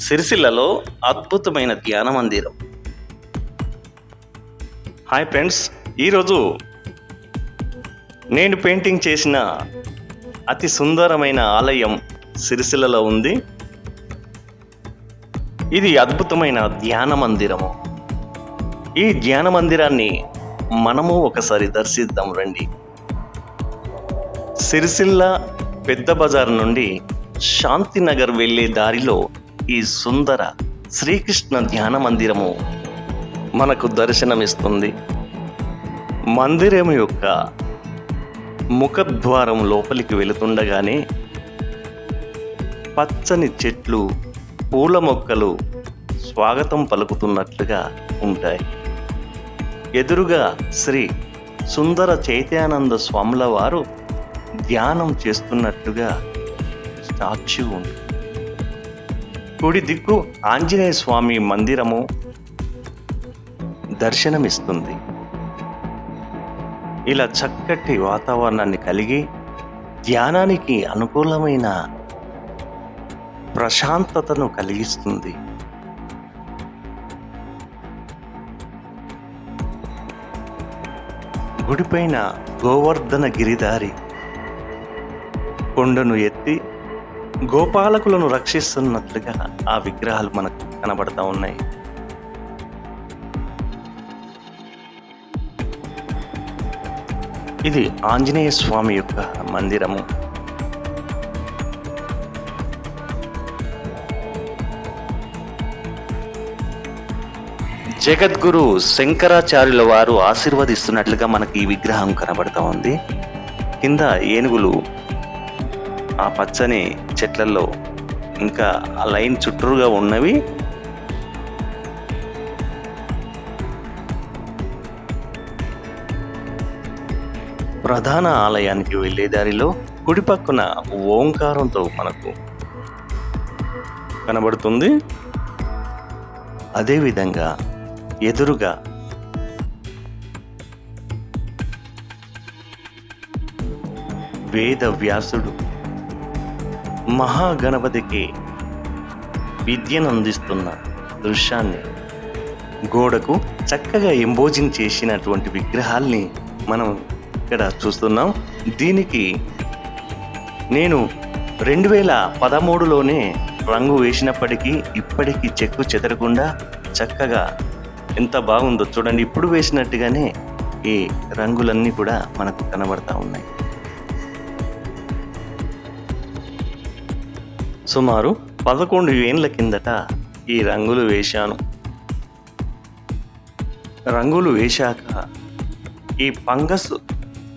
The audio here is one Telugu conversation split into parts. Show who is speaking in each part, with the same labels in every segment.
Speaker 1: సిరిసిల్లలో అద్భుతమైన ధ్యాన మందిరం. హాయ్ ఫ్రెండ్స్ ఈరోజు నేను పెయింటింగ్ చేసిన అతి సుందరమైన ఆలయం సిరిసిల్లలో ఉంది. ఇది అద్భుతమైన ధ్యాన మందిరము. ఈ ధ్యాన మందిరాన్ని మనము ఒకసారి దర్శిద్దాం రండి. సిరిసిల్ల పెద్ద బజార్ నుండి శాంతినగర్ వెళ్ళే దారిలో ఈ సుందర శ్రీకృష్ణ ధ్యాన మందిరము మనకు దర్శనమిస్తుంది. మందిరం యొక్క ముఖద్వారం లోపలికి వెళుతుండగానే పచ్చని చెట్లు పూల మొక్కలు స్వాగతం పలుకుతున్నట్లుగా ఉంటాయి. ఎదురుగా శ్రీ సుందర చైత్యానంద స్వాముల వారు ధ్యానం చేస్తున్నట్టుగా స్టాచ్యూ ఉంది. కుడి దిక్కు ఆంజనేయ స్వామి మందిరము దర్శనమిస్తుంది. ఇలా చక్కటి వాతావరణాన్ని కలిగి ధ్యానానికి అనుకూలమైన ప్రశాంతతను కలిగిస్తుంది. గుడిపైన గోవర్ధన గిరిదారి కొండను ఎత్తి గోపాలకులను రక్షిస్తున్నట్లుగా ఆ విగ్రహాలు మనకు కనబడతా ఉన్నాయి. ఇది ఆంజనేయ స్వామి యొక్క మందిరము. జగద్గురు శంకరాచార్యుల వారు ఆశీర్వదిస్తున్నట్లుగా మనకి ఈ విగ్రహం కనబడతా ఉంది. కింద ఏనుగులు ఆ పచ్చని చెట్లలో ఇంకా ఆ లైన్ చుట్టూరుగా ఉన్నవి. ప్రధాన ఆలయానికి వెళ్ళే దారిలో కుడి పక్కన ఓంకారంతో మనకు కనబడుతుంది. అదేవిధంగా ఎదురుగా వేద వ్యాసుడు మహాగణపతికి విద్యను అందిస్తున్న దృశ్యాన్ని గోడకు చక్కగా ఎంబోజింగ్ చేసినటువంటి విగ్రహాల్ని మనం ఇక్కడ చూస్తున్నాం. దీనికి నేను రెండు వేల పదమూడులోనే రంగు వేసినప్పటికీ ఇప్పటికీ చెక్కు చెదరకుండా చక్కగా ఎంత బాగుందో చూడండి. ఇప్పుడు వేసినట్టుగానే ఈ రంగులన్నీ కూడా మనకు కనబడతా ఉన్నాయి. సుమారు పదకొండు ఏండ్ల కిందట ఈ రంగులు వేశాను. రంగులు వేశాక ఈ ఫంగస్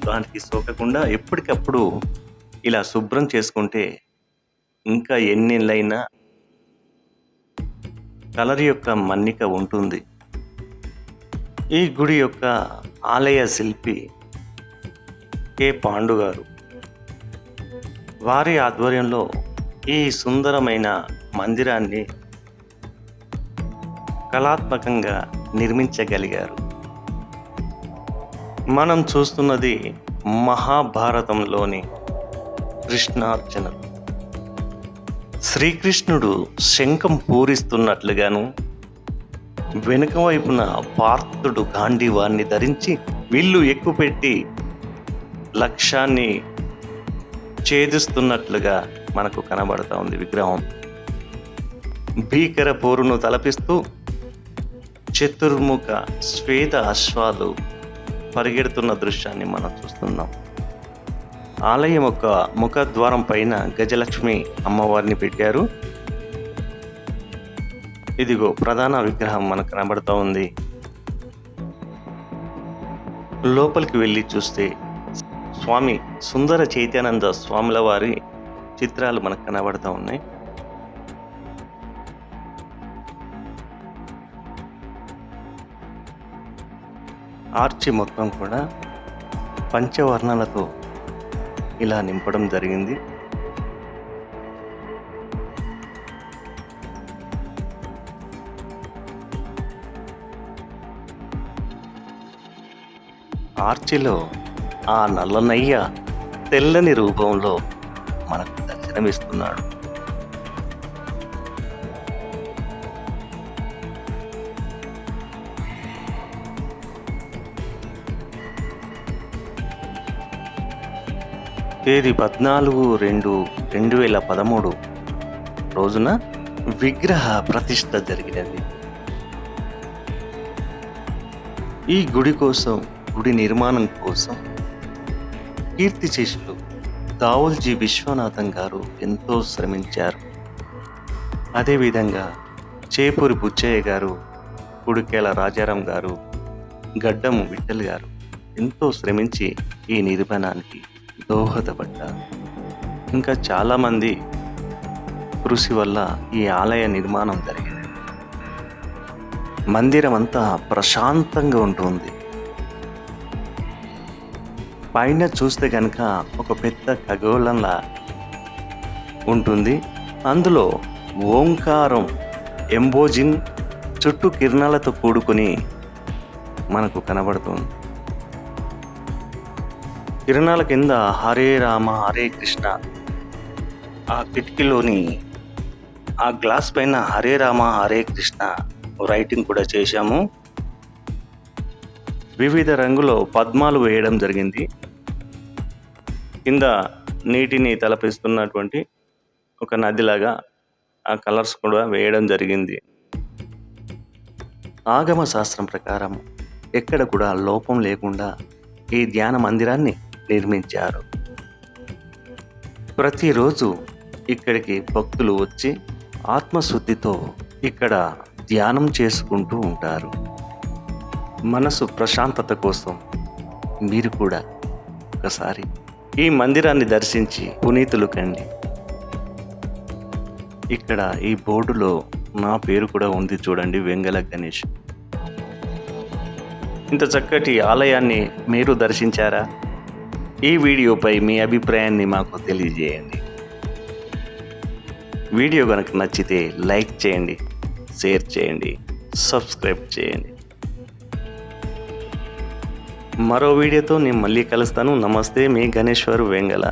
Speaker 1: దానికి సోకకుండా ఎప్పటికప్పుడు ఇలా శుభ్రం చేసుకుంటే ఇంకా ఎన్నెళ్ళైనా కలర్ యొక్క మన్నిక ఉంటుంది. ఈ గుడి యొక్క ఆలయ శిల్పి కె. పాండు గారు వారి ఆధ్వర్యంలో ఈ సుందరమైన మందిరాన్ని కళాత్మకంగా నిర్మించగలిగారు. మనం చూస్తున్నది మహాభారతంలోని కృష్ణార్జున శ్రీకృష్ణుడు శంఖం పూరిస్తున్నట్లుగాను వెనుక వైపున పార్థుడు గాంధీవాన్ని ధరించి విల్లు ఎక్కుపెట్టి లక్ష్యాన్ని ఛేదిస్తున్నట్లుగా మనకు కనబడతా ఉంది విగ్రహం. భీకర పోరును తలపిస్తూ చతుర్ముఖ శ్వేత అశ్వాలు పరిగెడుతున్న దృశ్యాన్ని మనం చూస్తున్నాం. ఆలయం యొక్క ముఖద్వారం పైన గజలక్ష్మి అమ్మవారిని పెట్టారు. ఇదిగో ప్రధాన విగ్రహం మనకు కనబడుతూ ఉంది. లోపలికి వెళ్ళి చూస్తే స్వామి సుందర చైత్యానంద స్వాముల వారి చిత్రాలు మనకు కనబడుతూ ఉన్నాయి. ఆర్చి మొత్తం కూడా పంచవర్ణాలతో ఇలా నింపడం జరిగింది. ఆర్చిలో ఆ నల్లనయ్య తెల్లని రూపంలో మనకు ఆశ్రమిస్తున్నాడు తేదీ పద్నాలుగు రెండు రెండు వేల పదమూడు రోజున విగ్రహ ప్రతిష్ట జరిగినది. ఈ గుడి కోసం గుడి నిర్మాణం కోసం కీర్తి శిష్యులు దావుల్జీ విశ్వనాథం గారు ఎంతో శ్రమించారు. అదేవిధంగా చేపూరి బుచ్చయ్య గారు కుడికేల రాజారాం గారు గడ్డం విఠల్ గారు ఎంతో శ్రమించి ఈ నిర్మాణానికి దోహదపడ్డారు. ఇంకా చాలామంది కృషి వల్ల ఈ ఆలయ నిర్మాణం జరిగింది. మందిరం అంతా ప్రశాంతంగా ఉంటుంది పైన చూస్తే కనుక ఒక పెద్ద ఖగోళంలా ఉంటుంది. అందులో ఓంకారం ఎంబోజిన్ చుట్టూ కిరణాలతో కూడుకుని మనకు కనబడుతుంది. కిరణాల కింద హరే రామ హరే కృష్ణ ఆ కిటికీలోని ఆ గ్లాస్ పైన హరే రామ హరే కృష్ణ రైటింగ్ కూడా చేశాము. వివిధ రంగులో పద్మాలు వేయడం జరిగింది. కింద నీటిని తలపిస్తున్నటువంటి ఒక నదిలాగా ఆ కలర్స్ కూడా వేయడం జరిగింది. ఆగమ శాస్త్రం ప్రకారం ఎక్కడ కూడా లోపం లేకుండా ఈ ధ్యాన మందిరాన్ని నిర్మించారు. ప్రతిరోజు ఇక్కడికి భక్తులు వచ్చి ఆత్మశుద్ధితో ఇక్కడ ధ్యానం చేసుకుంటూ ఉంటారు. మనసు ప్రశాంతత కోసం మీరు కూడా ఒకసారి ఈ మందిరాన్ని దర్శించి పునీతులు కండి. ఇక్కడ ఈ బోర్డులో నా పేరు కూడా ఉంది చూడండి వెంగళ గణేష్. ఇంత చక్కటి ఆలయాన్ని మీరు దర్శించారా? ఈ వీడియోపై మీ అభిప్రాయాన్ని మాకు తెలియజేయండి. వీడియో కనుక నచ్చితే లైక్ చేయండి షేర్ చేయండి సబ్స్క్రైబ్ చేయండి. మరో వీడియోతో నేను మళ్ళీ కలుస్తాను. నమస్తే మీ గణేశ్వర్ వెంగళ